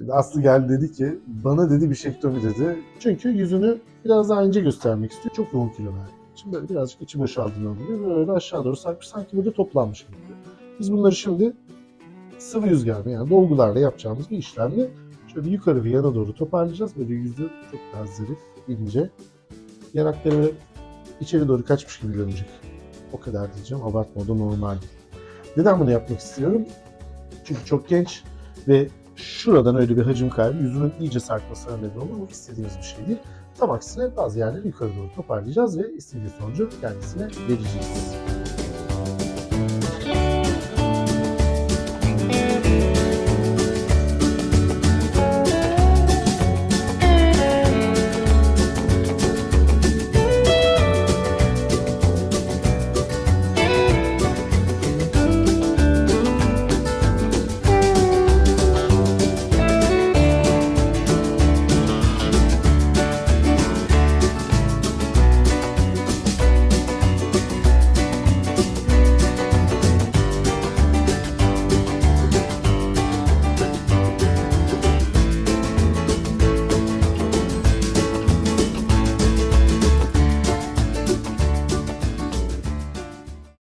Şimdi Aslı geldi dedi ki bana dedi bir şektomi dedi. Çünkü yüzünü biraz daha ince göstermek istiyor. Çok yoğun kilo verdi. Şimdi böyle birazcık içi boşaldığını alıyor. Böyle aşağı doğru sarkmış. Sanki burada toplanmış gibi. Biz bunları şimdi sıvı yüz germe yani dolgularla yapacağımız bir işlemle şöyle yukarı ve yana doğru toparlayacağız. Böyle yüzü çok daha zarif, ince. Yanakları böyle içeri doğru kaçmış gibi görünecek. O kadar diyeceğim. Abartma o da normal. Neden bunu yapmak istiyorum? Çünkü çok genç ve şuradan öyle bir hacim kaybı yüzünün iyice sarkmasına neden olur. Bu istediğimiz bir şey değil. Tam aksine bazı yerleri yukarı doğru toparlayacağız ve istediği sonucu kendisine vereceğiz.